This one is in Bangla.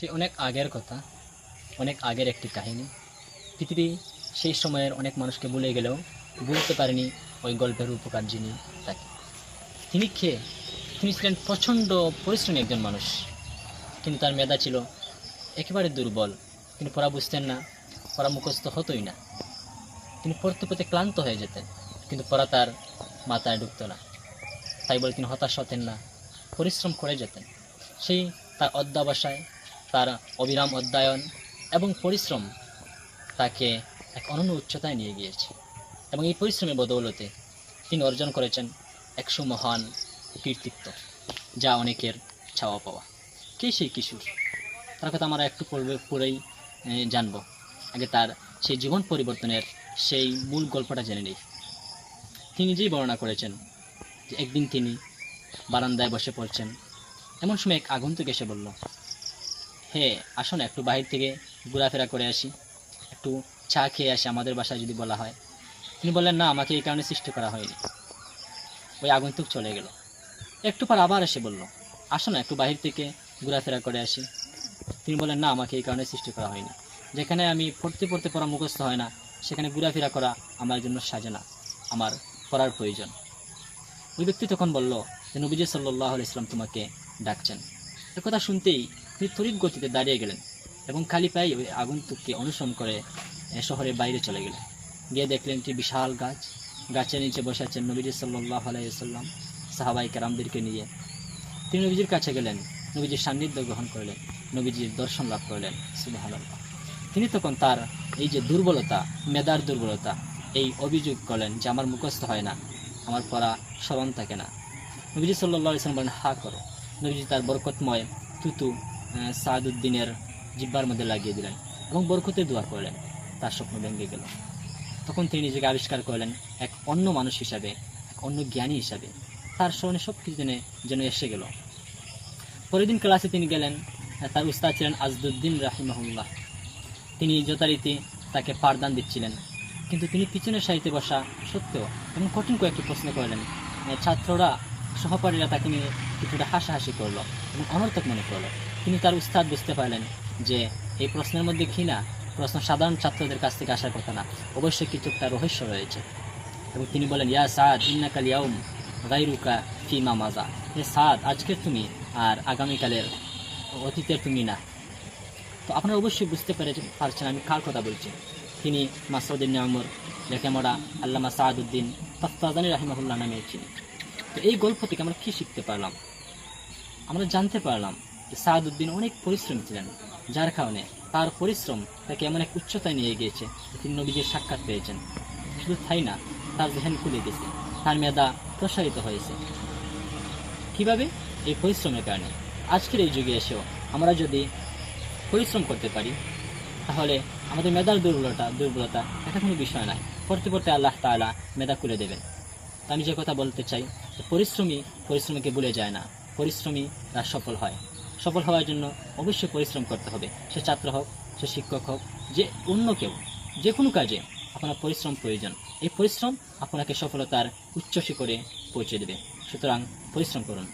সে অনেক আগের কথা, অনেক আগের একটি কাহিনী। পৃথিবী সেই সময়ের অনেক মানুষকে ভুলে গেলেও বুঝতে পারেনি ওই গল্পের উপকার যিনি তাকে। তিনি খেয়ে তিনি ছিলেন প্রচণ্ড পরিশ্রমী একজন মানুষ। কিন্তু তার মেধা ছিল একেবারে দুর্বল। তিনি পড়া বুঝতেন না, পড়া মুখস্থ হতোই না। তিনি পড়তে পড়তে ক্লান্ত হয়ে যেতেন, কিন্তু পড়া তার মাথায় ঢুকতো না। তাই বলে তিনি হতাশ হতেন না, পরিশ্রম করে যেতেন। সেই তার অধ্যাবসায় তার অবিরাম অধ্যয়ন এবং পরিশ্রম তাকে এক অনন্য উচ্চতায় নিয়ে গিয়েছে। এবং এই পরিশ্রমের বদৌলতে তিনি অর্জন করেছেন একশো মহান কীর্তিত্ব যা অনেকের ছাওয়া পাওয়া। কে সেই কিশোর? তার কথা আমরা একটু পড়বে পড়েই আহ, জানব। আগে তার সেই জীবন পরিবর্তনের সেই মূল গল্পটা জেনে নিই। তিনি নিজেই বর্ণনা করেছেন যে একদিন তিনি বারান্দায় বসে পড়ছেন এমন সময় এক আগন্তুক এসে বলল হে আসো না একটু বাহির থেকে ঘোরাফেরা করে আসি। একটু চা খেয়ে আসি, আমাদের বাসায় যদি বলা হয়। তিনি বললেন, না, আমাকে এই কারণে সৃষ্টি করা হয়নি। ওই আগন্তুক চলে গেল। একটু পর আবার এসে বলল আসো না একটু বাহির থেকে ঘোরাফেরা করে আসি। তিনি বললেন, না, আমাকে এই কারণে সৃষ্টি করা হয়নি। যেখানে আমি পড়তে পড়তে পড়া মুখস্থ হয় না, সেখানে ঘোরাফেরা করা আমার জন্য সাজে না, আমার পড়ার প্রয়োজন। ওই ব্যক্তি তখন বলল, যে নবীজি সাল্লাহ ইসলাম তোমাকে ডাকছেন। একথা শুনতেই তিনি তড়িৎ গতিতে দাঁড়িয়ে গেলেন এবং খালি পায়ে ওই আগন্তুককে অনুসরণ করে শহরের বাইরে চলে গেলেন। গিয়ে দেখলেন একটি বিশাল গাছ। গাছের নিচে বসে আছেন নবীজি সাল্লাহ আলাইসাল্লাম সাহাবাই কারামদেরকে নিয়ে। তিনি নবীজির কাছে গেলেন, নবীজির সান্নিধ্য গ্রহণ করলেন, নবীজির দর্শন লাভ করলেন। সুবাহ তিনি তখন তার এই যে দুর্বলতা, মেধার দুর্বলতা, এই অভিযোগ করলেন যে, আমার মুখস্থ হয় না, আমার পড়া স্মরণ থাকে না। নবীজি সাল্লাহ ইসলাম বলেন, হা করো। নবীজি তার বরকতময় তুতু আহ, সাদুদ্দিনের জিব্বার মধ্যে লাগিয়ে দিলেন এবং বরকতের দোয়া করলেন। তার স্বপ্ন ভেঙে গেল। তখন তিনি নিজেকে আবিষ্কার করলেন এক অন্য মানুষ হিসাবে এক অন্য জ্ঞানী হিসাবে। তার স্মরণে সব কিছু যেন যেন এসে গেল। পরের দিন ক্লাসে তিনি গেলেন তার উস্তাদ ছিলেন আজদুদ্দিন রাহিমাহুল্লাহ। তিনি যথারীতি তাকে পাঠদান দিচ্ছিলেন। কিন্তু তিনি পিছনের সারিতে বসা সত্ত্বেও এবং কঠিন কয়েকটি প্রশ্ন করলেন ছাত্ররা সহপাঠীরা তাকে নিয়ে কিছুটা হাসাহাসি করল এবং অনর্থক মনে করল। তিনি তার উস্তাদ বুঝতে পারলেন যে এই প্রশ্নের মধ্যে না? প্রশ্ন সাধারণ ছাত্রদের কাছ থেকে আসার কথা না। অবশ্যই কিছু একটা রহস্য রয়েছে। এবং তিনি বলেন, ইয়া সাদ, ইন্নাকাল ইয়াউম গাইরুকা ফিমা মাজা হে সাদ, আজকের তুমি আর আগামীকালের অতীতের তুমি না। তো আপনারা অবশ্যই বুঝতে পেরে পারছেন আমি কার কথা বলছি। তিনি মাসউদ্দিন নামর লেখামরা আল্লামা সাদউদ্দিন তফতাজানি রাহিমাহুল্লাহ নামে চিনি তো এই গল্প থেকে আমরা কী শিখতে পারলাম? আমরা জানতে পারলাম সাদউদ্দিন অনেক পরিশ্রমী ছিলেন, যার কারণে তার পরিশ্রম তাকে এমন এক উচ্চতায় নিয়ে গিয়েছে তিনি নবীজির সাক্ষাৎ পেয়েছেন। শুধু তাই না, তার জেহেন খুলে গেছে, তার মেধা প্রসারিত হয়েছে। কীভাবে? এই পরিশ্রমের কারণে। আজকের এই যুগে এসেও আমরা যদি পরিশ্রম করতে পারি, তাহলে আমাদের মেধার দুর্বলতা দুর্বলতা এটা কোনো বিষয় নয়। পড়তে পড়তে আল্লাহ তাআলা মেধা খুলে দেবেন। আমি যে কথা বলতে চাই পরিশ্রমী পরিশ্রমীকে ভুলে যায় না। পরিশ্রমী তার সফল হয়। সফল হওয়ার জন্য অবশ্যই পরিশ্রম করতে হবে। সে ছাত্র হোক, সে শিক্ষক হোক, যে অন্য কেউ, যে কোনো কাজে আপনার পরিশ্রম প্রয়োজন। এই পরিশ্রম আপনাকে সফলতার উচ্চ শিখরে পৌঁছে দেবে। সুতরাং পরিশ্রম করুন।